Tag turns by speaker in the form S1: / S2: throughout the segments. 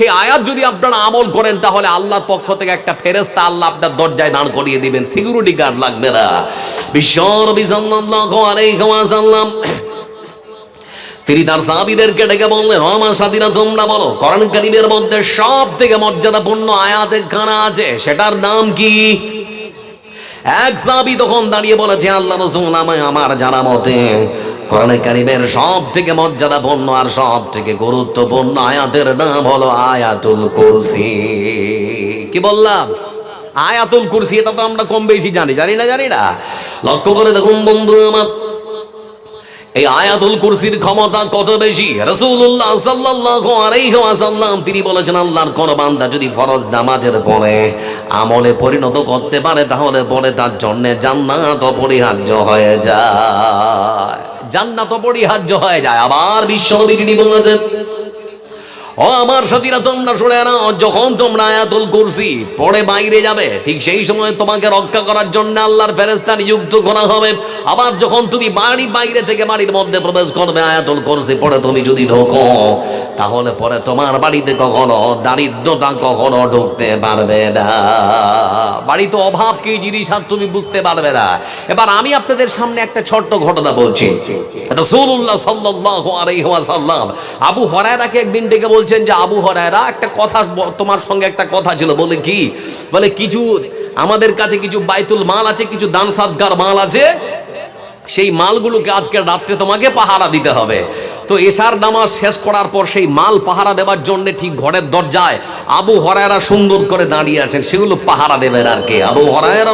S1: সেই আয়াত যদি আপনারা আমল করেন, তাহলে আল্লাহর পক্ষ থেকে একটা ফেরেস্তা আল্লাহ আপনার দরজায় দাঁড় করিয়ে দিবেন। সিকিউরিটি গার্ড লাগবে না। বিশ্বরবি তিনি তার ডেকে বললেন আমার সাথীরা, তোমরা বলো করণ কারিমের মধ্যে সব থেকে মর্যাদাপূর্ণ আয়াত একখানা আছে, সেটার নাম কি? এক সাহাবী তখন দাঁড়িয়ে বলেছে আল্লাহ রসুল আমায় আমার জানা মতে কোরআনে কারিমের সব থেকে মর্যাদাপূর্ণ আর সব থেকে গুরুত্বপূর্ণ আয়াতের নাম হলো আয়াতুল কুরসি। কি বললাম? আয়াতুল কুরসি, এটা তো আমরা কম বেশি জানি জানি না জানি না। লক্ষ্য করে দেখুন বন্ধু আমার এই আয়াতুল কুরসির ক্ষমতা কত বেশি? রাসূলুল্লাহ সাল্লাল্লাহু আলাইহি ওয়াসাল্লাম, তিনি বলেছেন, আল্লাহর কোন বান্দা যদি ফরজ নামাজের পরে আমলে পরিণত করতে পারে, তাহলে পরে তার জন্য জান্নাত অপরিহার্য হয়ে যায়। জান্নাত অপরিহার্য হয়ে যায়। আবার বিশ্বনবী তিনি বলেছেন ও আমার সাথীরা, তোমরা শুনে না যখন তোমরা আয়াতুল কুরসি পড়ে বাইরে যাবে, ঠিক সেই সময় তোমাকে রক্ষা করার জন্য আল্লাহর ফেরেস্তা নিযুক্ত করা হবে। আবার যখন তুমি বাড়ি, বাইরে থেকে বাড়ির মধ্যে প্রবেশ করবে, আয়াতুল কুরসি পড়ে তুমি যদি ঢোকো, তাহলে পরে তোমার বাড়িতে কখনো দারিদ্রতা কখনো ঢুকতে পারবে না। বাড়িতে অভাব, কি জিনিস আর তুমি বুঝতে পারবে না। এবার আমি আপনাদের সামনে একটা ছোট্ট ঘটনা বলছি। রাসূলুল্লাহ সাল্লাল্লাহু আলাইহি ওয়াসাল্লাম আবু হরায়রাকে একদিন ডেকে বলছেন যে আবু হরায়রা, একটা কথা তোমার সঙ্গে একটা কথা ছিল, বলে কি? বলে কিছু আমাদের কাছে কিছু বাইতুল মাল আছে, কিছু দান সাদগার মাল আছে, সেই মালগুলোকে আজকে রাত্রে তোমাকে পাহারা দিতে হবে। তো এশার নামাজ শেষ করার পর সেই মাল পাহারা দেওয়ার জন্য ঠিক ঘরের দরজায় আবু হরায়রা সুন্দর করে দাঁড়িয়ে আছেন সেগুলো পাহারা দেবেন আর কে? আবু হরায়রা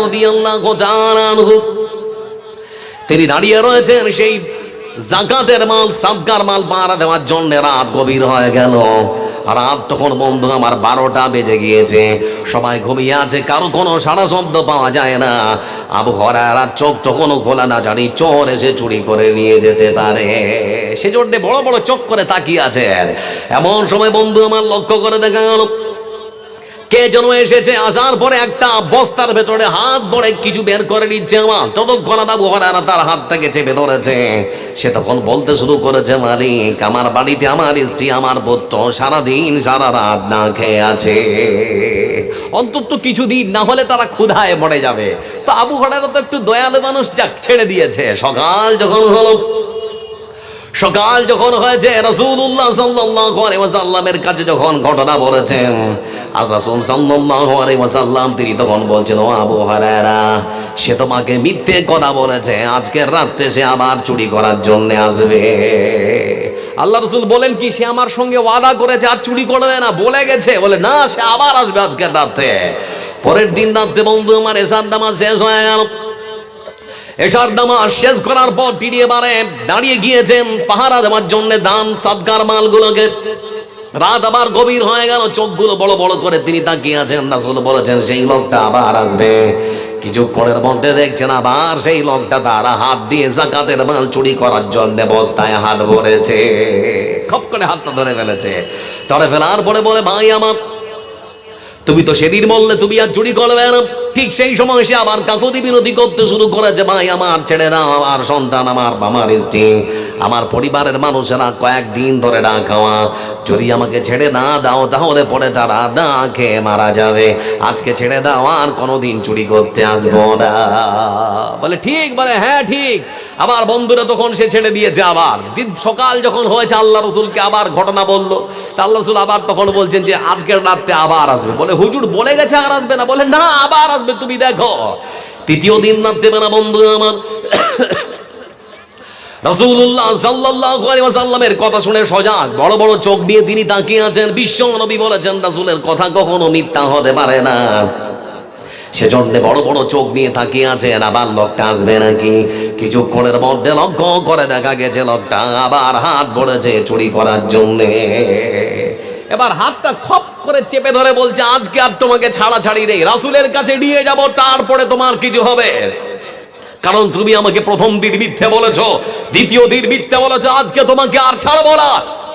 S1: আনহু, তিনি দাঁড়িয়ে রয়েছেন সেই জাকাতের মাল সাদগার মাল পাহারা দেওয়ার জন্য রাত গভীর হয়ে গেল। রাত তখন বন্ধু আমার বারোটা বেজে গিয়েছে। সবাই ঘুমিয়ে আছে, কারও কোনো সারা শব্দ পাওয়া যায় না। আবু হরার চোখ তখনও খোলা না, জানি চোর এসে চুরি করে নিয়ে যেতে পারে। সেজন্য বড় বড় চোখ করে তাকিয়ে আছেন। এমন সময় বন্ধু আমার লক্ষ্য করে দেখা গেল কে যেন এসেছে? আসার পরে একটা বস্তার ভেতরে হাত ভরে কিছু বের করে নিচ্ছে আমার। ততক্ষণ আদা বুহারা তার হাতটাকে চেপে ধরেছে। সে তখন বলতে শুরু করেছে, মালিক, আমার বাড়িতে আমার স্ত্রী, আমার পুত্র সারাদিন, সারা রাত না খেয়ে আছে। অন্তত কিছুদিন না হলে তারা ক্ষুধায় মরে যাবে। তো আবু হরারা তো একটু দয়ালু মানুষ যাক, ছেড়ে দিয়েছে। সকাল যখন হলো সকাল যখন হয়েছে আলাইহি ওয়াসাল্লামের কাছে যখন ঘটনা বলেছেন ওয়াসাল্লাম তিনি তখন বলছেন, ও আবু হুরায়রা, সে তোমাকে মিথ্যে কথা বলেছে আজকের রাত্রে সে আবার চুরি করার জন্য আসবে। আল্লাহ রসুল বলেন কি, সে আমার সঙ্গে ওয়াদা করেছে, আর চুরি করবে না, বলে গেছে। বলে, না, সে আবার আসবে আজকের রাত্রে। পরের দিন রাত্রে বন্ধু আমার এসার নামাজ শেষ হয়ে গেল। এসার নামাজ শেষ করার পর তিনি এবারে দাঁড়িয়ে গিয়েছেন, পাহারা দেওয়ার জন্য দান সাদকার মালগুলোকে। রাত আবার গভীর হয়ে গেল, চোখগুলো বড় বড় করে তিনি তাকিয়ে আছেন রাসূল বলেছেন, সেই লোকটা আবার আসবে। কিছুক্ষণের মধ্যে দেখছেন আবার সেই লোকটা তারা হাত দিয়ে জাকাতের মাল চুরি করার জন্য বস্তায় হাত ভরেছে। খপ করে হাতটা ধরে ফেলেছে। ধরে ফেলার পরে বলে, ভাই, আমার তুমি তো সেদিন বললে তুমি আর চুরি করবে না। ঠিক সেই সময় সে আবার কাকুতি বিরতি করতে শুরু করেছে, ভাই, আমার ছেড়ে দাও, আমার সন্তান আমার আমার স্ত্রী আমার পরিবারের মানুষেরা কয়েকদিন ধরে না খাওয়া। যদি আমাকে ছেড়ে না দাও, তাহলে পরে তারা না খেয়ে মারা যাবে। আজকে ছেড়ে দাও, আর কোনোদিন চুরি করতে আসব না। বলে, ঠিক, বলে হ্যাঁ ঠিক। আবার বন্ধুরা তখন সে ছেড়ে দিয়েছে আবার। সকাল যখন হয়েছে, আল্লাহ রসুলকে আবার ঘটনা বলল। তা আল্লাহ রসুল আবার তখন বলছেন যে, আজকের রাত্রে আবার আসবে। বলে হুজুর বলে গেছে আর আসবে না। বলে না, আবার আসবে, তুমি দেখো। তৃতীয় দিন রাত্রে না, বন্ধু আমার। আলাইহি ওয়াসাল্লামের কথা শুনে সজাগ। বড় বড় চোখ নিয়ে তিনি তাকিয়ে আছেন। বিশ্ব নবী বলেছেন, রাসূলের কথা কখনো মিথ্যা হতে পারে না। সেজন্য বড় বড় চোখ নিয়ে তাকিয়ে আছেন, আবার লোকটা আসবে নাকি? কিছুক্ষণের মধ্যে লক্ষ্য করে দেখা গেছে, লোকটা আবার হাত পড়েছে চুরি করার জন্যে। এবার হাতটা খপ করে চেপে ধরে বলছে, আজকে আর তোমাকে ছাড়া ছাড়ি নেই। রাসুলের কাছে নিয়ে যাব, তারপরে তোমার কিছু হবে। কারণ তুমি আমাকে প্রথম দিন মিথ্যে বলেছ, দ্বিতীয় দিন মিথ্যে বলেছ, আজকে তোমাকে আর ছাড়বো না।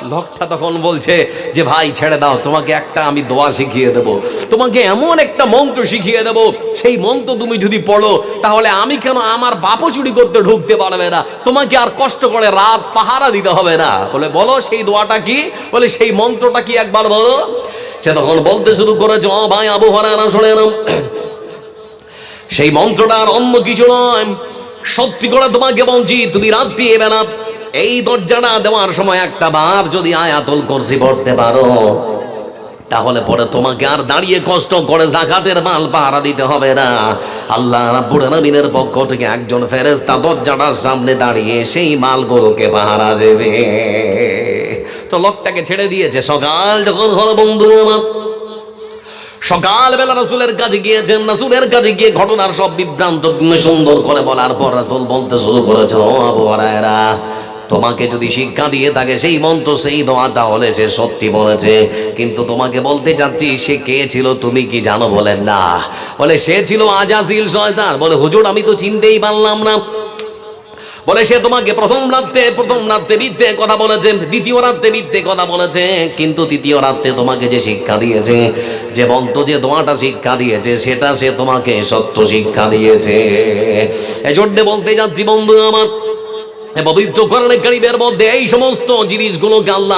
S1: লোকটা তখন বলছে যে, ভাই, ছেড়ে দাও, তোমাকে একটা আমি দোয়া শিখিয়ে দেব। তোমাকে এমন একটা মন্ত্র শিখিয়ে দেব, সেই মন্ত্র তুমি যদি পড়ো, তাহলে আমি কেন আমার বাপও চুরি করতে ঢুকতে পারবে না? তোমাকে আর কষ্ট করে রাত পাহারা দিতে হবে না। বলে, বলো, সেই দোয়াটা কি? বলে, সেই মন্ত্রটা কি একবার বলো? সে তখন বলতে শুরু করেছে, ও ভাই, আবু হরানা শুনে সেই মন্ত্রটা আর অন্য কিছু নয়। সত্যি করে তোমাকে বলছি, তুমি রাত্রি এবেলা এই দরজাটা দেওয়ার সময় একটা বার যদি আয়াতুল করছি পড়তে পারো, তাহলে পরে তোমাকে আর দাঁড়িয়ে কষ্ট করে জাকাতের মাল পাহারা দিতে হবে না। আল্লাহ রাব্বুল আলামিনের পক্ষ থেকে একজন ফেরেশতা দরজাটার সামনে দাঁড়িয়ে সেই মালগুলোকে পাহারা দেবে। তো লোকটাকে ছেড়ে দিয়েছে। সকাল যখন হলো বন্ধু আমার, সকালবেলা রাসুলের কাছে গিয়েছেন। রাসুলের কাছে গিয়ে ঘটনার সব বিভ্রান্ত, সুন্দর করে বলার পর রাসুল বলতে শুরু করেছেন, ও আবু হরায়রা তোমাকে যদি শিক্ষা দিয়ে থাকে, সেই মন্ত্র, সেই দোয়া, তাহলে সে সত্যি বলেছে। কিন্তু তোমাকে বলতে চাচ্ছি, সে কে ছিল তুমি কি জানো বলেন না। বলে, সে ছিল আজাজিল শয়তান। বলে, হুজুর, আমি তো চিনতেই পারলাম না। বলে, সে তোমাকে প্রথম রাত্রে প্রথম রাত্রে মিথ্যে কথা বলেছে, দ্বিতীয় রাত্রে মিথ্যে কথা বলেছে। কিন্তু তৃতীয় রাত্রে তোমাকে যে শিক্ষা দিয়েছে, যে বন্ত যে দোয়াটা শিক্ষা দিয়েছে, সেটা সে তোমাকে সত্য শিক্ষা দিয়েছে। এজন্য বলতে যাচ্ছি বন্ধু আমার পবিত্র কোরআনে মধ্যে এই সমস্ত আল্লাহ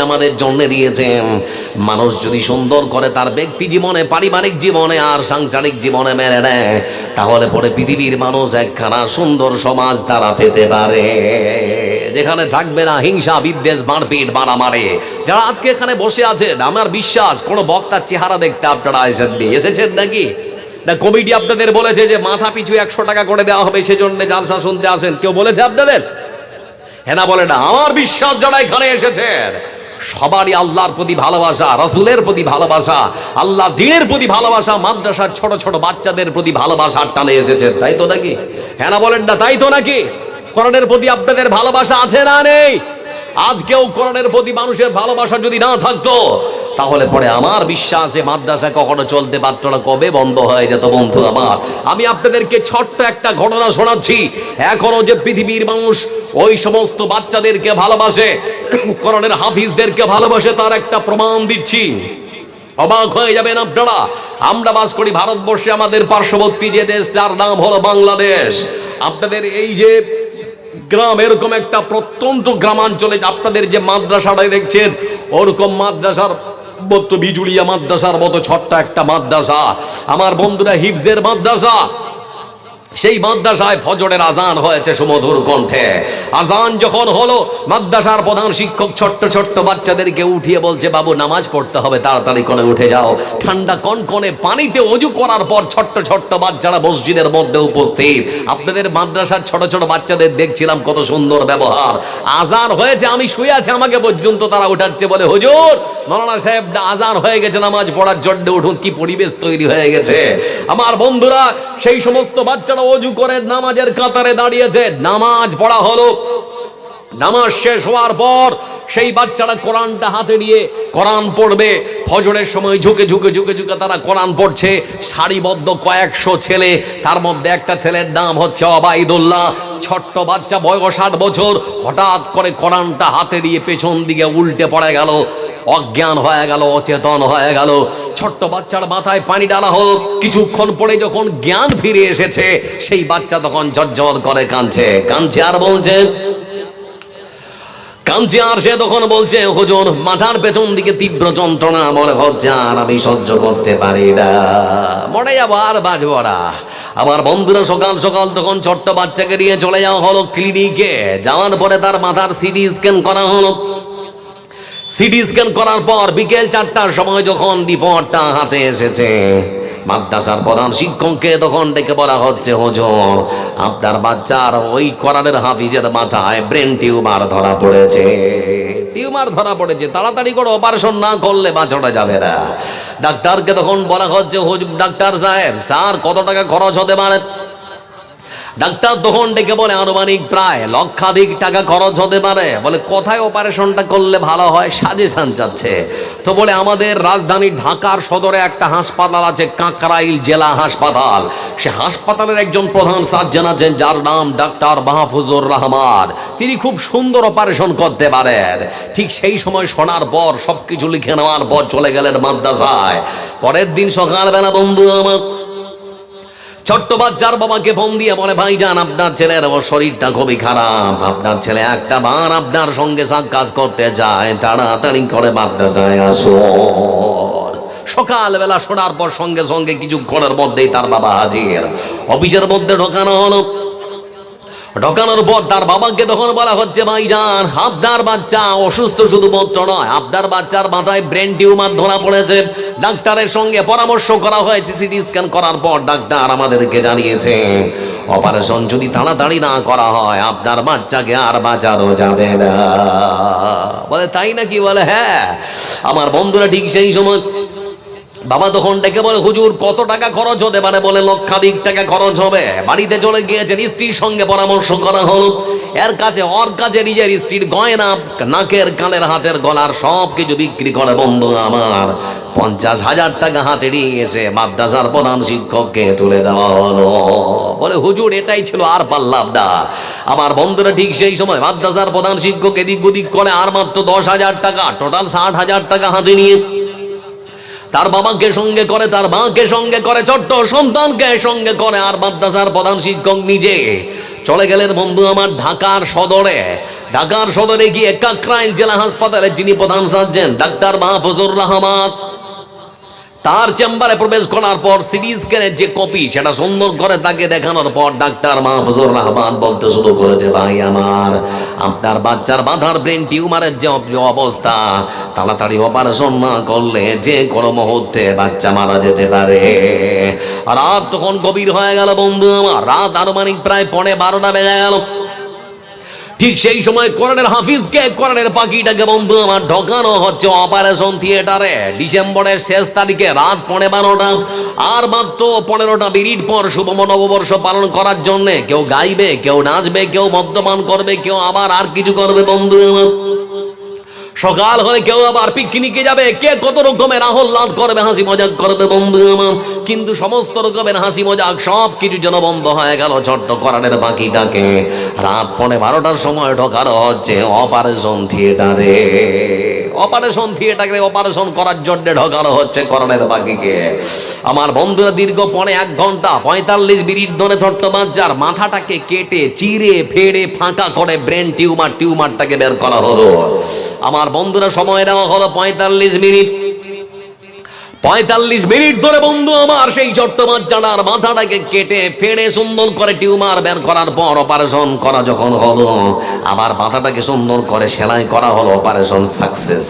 S1: আমাদের জন্য দিয়েছেন? মানুষ যদি সুন্দর করে তার ব্যক্তি জীবনে, পারিবারিক জীবনে আর সাংসারিক জীবনে মেনে নেয়, তাহলে পরে পৃথিবীর মানুষ একখানা সুন্দর সমাজ তারা পেতে পারে। যেখানে থাকবে না হিংসা, বিদ্বেষ, মারপিট, মারামারে। যারা আজকে এখানে বসে আছেন, আমার বিশ্বাস, কোনো বক্তার চেহারা দেখতে আপনারা এসেননি এসেছেন নাকি? না কমিটি আপনাদের বলেছে যে মাথা পিছু একশো টাকা করে দেওয়া হবে, সেজন্য জালসা শুনতে আসেন। কেউ বলেছে আপনাদের? হেনা বলে না, আমার বিশ্বাস যারা এখানে এসেছেন সবারই আল্লাহর প্রতি ভালোবাসা, রাসূলের প্রতি ভালোবাসা আল্লাহ দিনের প্রতি ভালোবাসা, মাদ্রাসার ছোট ছোট বাচ্চাদের প্রতি ভালোবাসার টানে এসেছেন তাই তো নাকি? হ্যাঁ না বলেন না, তাই তো নাকি? করণের প্রতি আপনাদের ভালোবাসা আছে না নেই? আজকেও করণের প্রতি মানুষের ভালোবাসা যদি না থাকতো তাহলে পরে আমার বিশ্বাসে মাদ্রাসা কখনো চলতে পারত না, কবে বন্ধ হয়ে যেত বন্ধু আমার? আমি আপনাদেরকে ছোট্ট একটা ঘটনা শোনাচ্ছি। এখনও যে পৃথিবীর মানুষ ওই সমস্ত বাচ্চাদেরকে ভালোবাসে, কোরআনের হাফিজদেরকে ভালোবাসে, তার একটা প্রমাণ দিচ্ছি। অবাক হয়ে যাবেন আপনারা। আমরা বাস করি ভারতবর্ষে, আমাদের পার্শ্ববর্তী যে দেশ, যার নাম হলো বাংলাদেশ। আপনাদের এই যে গ্রাম, এরকম একটা প্রত্যন্ত গ্রামাঞ্চলে আপনাদের যে মাদ্রাসাটাই দেখছেন, ওরকম মাদ্রাসার বিজুলিয়া মাদ্রাসার মতো ছোট্ট একটা মাদ্রাসা। আমার বন্ধুরা হিফজের মাদ্রাসা। সেই মাদ্রাসায় ফজরের আজান হয়েছে সুমধুর কণ্ঠে। আজান যখন হলো, মাদ্রাসার প্রধান শিক্ষক ছোট্ট ছোট্ট বাচ্চাদেরকে উঠিয়ে বলছে, বাবু, নামাজ পড়তে হবে, তাড়াতাড়ি করে উঠে যাও। ঠান্ডা কনকনে পানিতে অজু করার পর ছোট্ট ছোট্ট বাচ্চারা মসজিদের মধ্যে উপস্থিত। আপনাদের মাদ্রাসার ছোট ছোট বাচ্চাদের দেখছিলাম কত সুন্দর ব্যবহার। আজান হয়েছে, আমি শুয়ে আছি, আমাকে পর্যন্ত তারা উঠাচ্ছে বলে। হুজুর, মৌলানা সাহেব, আজান হয়ে গেছে, নামাজ পড়ার জন্য উঠুন, কি পরিবেশ তৈরি হয়ে গেছে। আমার বন্ধুরা, সেই সমস্ত বাচ্চারা অজু করে নামাজের কাতারে দাঁড়িয়েছে। নামাজ পড়া হলো। নামাজ শেষ হওয়ার পর সেই বাচ্চারা কোরআনটা হাতে নিয়ে কোরআন পড়বে। ফজরের সময় ঝুঁকে ঝুঁকে ঝুঁকে ঝুঁকে তারা কোরআন পড়ছে। সারিবদ্ধ কয়েকশো ছেলে, তার মধ্যে একটা ছেলের নাম হচ্ছে অবাইদুল্লাহ। ছোট্ট বাচ্চা, বয়স আট বছর, হঠাৎ করে কোরআনটা হাতে নিয়ে পেছন দিকে উল্টে পড়ে গেল। অজ্ঞান হয়ে গেল, অচেতন হয়ে গেল। ছোট্ট বাচ্চার মাথায় পানি ডালা হোক, কিছুক্ষণ পরে যখন জ্ঞান ফিরে এসেছে, সেই বাচ্চা তখন ঝরঝর করে কাঁদছে। কাঁদছে আর বলছে কাঁদছে আর সে তখন বলছে, হুজুর, মাথার পেছন দিকে তীব্র যন্ত্রণা, মনে হচ্ছে আর আমি সহ্য করতে পারি না। মরে যাব আর বাঁচবো না। আমার বন্ধুরা সকাল সকাল তখন ছোট্ট বাচ্চাকে নিয়ে চলে যাওয়া হলো ক্লিনিকে। যাওয়ার পরে তার মাথার সিটি স্ক্যান করা হলো। সিটি স্ক্যান করার পর বিকেল চারটার সময় যখন রিপোর্টটা হাতে এসেছে মাদ্রাসার প্রধান শিক্ষককে তখন ডেকে বলা হচ্ছে, হজর, আপনার বাচ্চার ওই করারের হাফিজের মাথায় ব্রেন টিউমার ধরা পড়েছে। টিউমার ধরা পড়েছে, তাড়াতাড়ি করে অপারেশন না করলে বাঁচানো যাবে না। ডাক্তারকে তখন বলা হচ্ছে ডাক্তার সাহেব, স্যার, কত টাকা খরচ হতে পারে? ডাক্তার তখন ডেকে বলে, আনুমানিক প্রায় লক্ষাধিক টাকা খরচ হতে পারে। বলে, কোথায় অপারেশনটা করলে ভালো হয়? সাজেশন চাচ্ছে। তো বলে, আমাদের রাজধানী ঢাকার সদরে একটা হাসপাতাল আছে কাকরাইল জেলা হাসপাতাল। সে হাসপাতালের একজন প্রধান সার্জন আছেন, যার নাম ডাক্তার মাহফুজুর রহমান। তিনি খুব সুন্দর অপারেশন করতে পারেন। ঠিক সেই সময় শোনার পর সবকিছু লিখে নেওয়ার পর চলে গেলেন মাদ্রাসায়। পরের দিন সকালবেলা, বন্ধু, আমার ছোট্ট বাচ্চার বাবাকে ফোন দিয়ে বলে ভাই যান আপনার ছেলের শরীরটা খুবই খারাপ। আপনার ছেলে একটা বার আপনার সঙ্গে সাক্ষাৎ করতে যায়, তাড়াতাড়ি করে মাদ্রাসায় আসো সকালবেলা শোনার পর সঙ্গে সঙ্গে কিছুক্ষণের মধ্যেই তার বাবা হাজির। অফিসের মধ্যে ঢোকানো হলো। ঢোকানোর পর তার বাবাকে তখন বলা হচ্ছে ভাইজান আপনার বাচ্চা অসুস্থ শুধুমাত্র নয়, আপনার বাচ্চার মাথায় ব্রেন টিউমার ধরা পড়েছে। ডাক্তারের সঙ্গে পরামর্শ করা হয়েছে সিটি স্ক্যান করার পর ডাক্তার আমাদেরকে জানিয়েছে, অপারেশন যদি তাড়াতাড়ি না করা হয়, আপনার বাচ্চাকে আর বাঁচানো যাবে না। বলে, তাই নাকি? বলে হ্যাঁ আমার বন্ধুরা ঠিক সেই সময় বাবা তখন ডেকে বলে, হুজুর, কত টাকা খরচ হতে পারে? বলে, লক্ষাধিক টাকা খরচ হবে। বাড়িতে চলে গিয়েছেন, স্ত্রীর সঙ্গে পরামর্শ করা হলো। এর কাছে, ওর কাছে নিজের স্ত্রীর গয়না, নাকের কানের হাতের গলার সব কিছু বিক্রি করে বন্ধু আমার, পঞ্চাশ হাজার টাকা হাতে নিয়ে এসে মাদ্রাসার প্রধান শিক্ষককে তুলে দেওয়া হলো। বলে, হুজুর, এটাই ছিল আর পারলাম না আমার বন্ধুরা ঠিক সেই সময় মাদ্রাসার প্রধান শিক্ষক এদিক ওদিক করে, আর মাত্র দশ হাজার টাকা, টোটাল ষাট হাজার টাকা হাতে নিয়ে তার বাবাকে সঙ্গে করে, তার মাকে সঙ্গে করে, ছোট্ট সন্তানকে সঙ্গে করে আর মাদ্রাসার প্রধান শিক্ষক নিজে। চলে গেলেন বন্ধু আমার ঢাকার সদরে। ঢাকার সদরে গিয়ে কাকরাইল জেলা হাসপাতালে যিনি প্রধান সার্জন ডাক্তার মাহফুজুর রহমান। তার চেম্বারে প্রবেশ করার পর সিটি স্ক্যানের যে কপি, সেটা সুন্দর করে তাকে দেখানোর পর ডাক্তার মাহফুজুর রহমান বলতে শুরু করেছে, ভাই আমার, আপনার বাচ্চার বাধার ব্রেন টিউমারের যে অবস্থা, তাড়াতাড়ি অপারেশন না করলে যে কোনো মুহূর্তে বাচ্চা মারা যেতে পারে। রাত তখন গভীর হয়ে গেল বন্ধু আমার, রাত আনুমানিক প্রায় পৌনে বারোটা বেজে গেল। ঠিক সেই সময় কোরআনের হাফিজকে কোরআনের পাখিটাকে বন্ধু আমার ঢোকানো হচ্ছে অপারেশন থিয়েটারে। ডিসেম্বরের শেষ তারিখে রাত পনেরো বারোটা। আর মাত্র পনেরোটা মিনিট পর শুভ নববর্ষ পালন করার জন্যে কেউ গাইবে, কেউ নাচবে, কেউ মদ্যপান করবে, কেউ আবার আর কিছু করবে বন্ধু আমার। সকাল হলে কেউ আবার পিকনিকে যাবে। কে কত রকমের আহ্লাদ করবে, হাসি মজাক করবে বন্ধু আমার। কিন্তু সমস্ত রকমের হাসি মজাক সব কিছু যেন বন্ধ হয়ে গেল ছোট্ট করানের বাকিটাকে। রাত পনে বারোটার সময় ঢোকার হচ্ছে অপারেশন থিয়েটারে অপারেশন থিয়েটারে অপারেশন করার জন্য ঢোকানো হচ্ছে করণের বাকিকে। আমার বন্ধুরা দীর্ঘ পরে এক ঘণ্টা পঁয়তাল্লিশ মিনিট ধরে ছোট্ট বাচ্চার মাথাটাকে কেটে, চিরে, ফেড়ে, ফাঁকা করে ব্রেন টিউমার, টিউমারটাকে বের করা হলো। আমার বন্ধুরা সময় দেওয়া হলো পঁয়তাল্লিশ মিনিট। পঁয়তাল্লিশ মিনিট ধরে বন্ধু আমার সেই ছোট্ট বাচ্চাটার মাথাটাকে কেটে ফেড়ে সুন্দর করে টিউমার বের করার পর অপারেশন করা যখন হলো আবার মাথাটাকে সুন্দর করে সেলাই করা হলো অপারেশন সাকসেস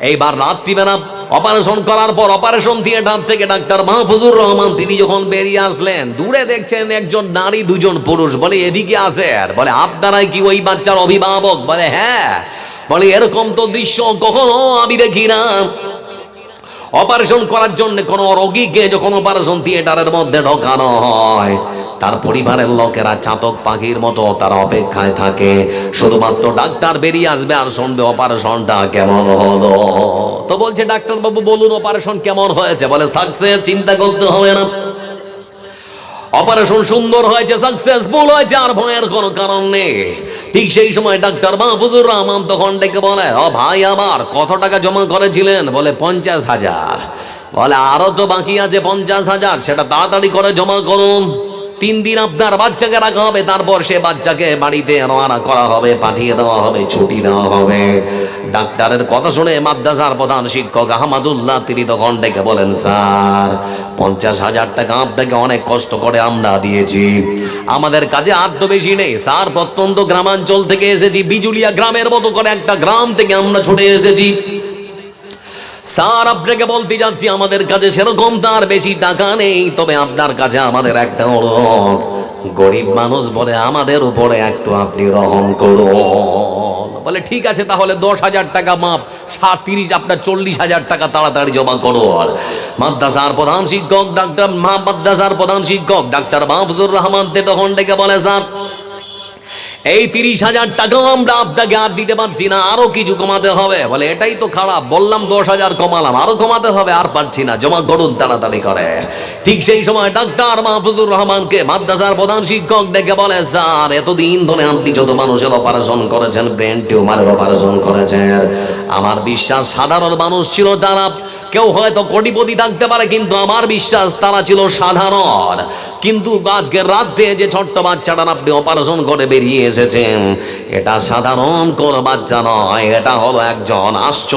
S1: এইবার রাত্রিবেলা অপারেশন করার পর অপারেশন থিয়েটার থেকে ডাক্তার মাহফুজুর রহমান, তিনি যখন বেরিয়ে আসলেন, দূরে দেখছেন একজন নারী, দুজন পুরুষ, বলে, এদিকে আছে আর বলে, আপনারাই কি ওই বাচ্চার অভিভাবক? বলে হ্যাঁ। বলে, এরকম তো দৃশ্য কখনো আমি দেখি না। অপারেশন করার জন্য কোনো রোগীকে যখন অপারেশন থিয়েটারের মধ্যে ঢোকানো হয়, তার পরিবারের লোকেরা চাতক পাখির মতো তারা অপেক্ষায় থাকে। শুধুমাত্র ডাক্তার বেরিয়ে আসবে আর শুনবে অপারেশনটা কেমন হলো। তো বলছে ডাক্তার বাবু বলুন অপারেশন কেমন হয়েছে? বলে, সাকসেস, চিন্তা করতে হবে না। অপারেশন সুন্দর হয়েছে, সাকসেসফুল হয়েছে, আর ভয়ের কোনো কারণ নেই। ঠিক সেই সময় ডাক্তার মাহফুজুর রহমান তখন ডেকে বলে, ও ভাই আমার, কত টাকা জমা করেছিলেন? বলে, পঞ্চাশ হাজার। বলে, আরও তো বাকি আছে পঞ্চাশ হাজার, সেটা তাড়াতাড়ি করে জমা করুন। তিন দিন আপনার বাচ্চাকে রাখা হবে, তারপর সে বাচ্চাকে বাড়িতে রওনা করা হবে, পাঠিয়ে দেওয়া হবে, ছুটি দেওয়া হবে। ডাক্তারের কথা শুনে মাদ্রাসার প্রধান শিক্ষক আহমদুল্লাহ তিনি তখন ডেকে বলেন, স্যার, পঞ্চাশ হাজার টাকা আপনাকে অনেক কষ্ট করে আমরা দিয়েছি। আমাদের কাছে আর তো বেশি নেই। স্যার, প্রত্যন্ত গ্রামাঞ্চল থেকে এসেছি, বিজুলিয়া গ্রামের মতো করে একটা গ্রাম থেকে আমরা ছুটে এসেছি। স্যার, আপনাকে বলতে যাচ্ছি, আমাদের কাছে সেরকম তার বেশি টাকা নেই, তবে আপনার কাছে আমাদের একটা অনুরোধ। গরিব মানুষ বলে আমাদের উপরে একটু আপনি রহম করুন। বলে, ঠিক আছে, তাহলে দশ হাজার টাকা মাপ তিরিশ, আপনার চল্লিশ হাজার টাকা তাড়াতাড়ি জমা করুন। মাদ্রাসার প্রধান শিক্ষক ডাক্তার মা মাদ্রাসার প্রধান শিক্ষক ডাক্তার মাহফুজুর রহমান তখন ডেকে বলে, স্যার এই তিরিশ হাজার টাকাও আমরা আপনাকে আর দিতে পারছি না, আরও কিছু কমাতে হবে। বলে, এটাই তো খারাপ, বললাম দশ হাজার কমালাম, আরও কমাতে হবে, আর পারছি না, জমা করুন তাড়াতাড়ি করে। ঠিক সেই সময় ডাক্তার মাহফুজুর রহমানকে মাদ্রাসার প্রধান শিক্ষক ডেকে বলে, স্যার, এতদিন ধরে আপনি যত মানুষের অপারেশন করেছেন ব্রেন টিউমারের অপারেশন করেছেন, আমার বিশ্বাস সাধারণ মানুষ ছিল তারা কেউ হয়তো কোটিপতি থাকতে পারে, কিন্তু আমার বিশ্বাস তারা ছিল সাধারণ। কিন্তু আজকে রাত দিয়ে যে ছোট্ট বাচ্চাটার আপনি অপারেশন করে বেরিয়ে এসেছেন, এটা সাধারণ কোন বাচ্চা নয়, এটা হলো একজন আশ্চর্য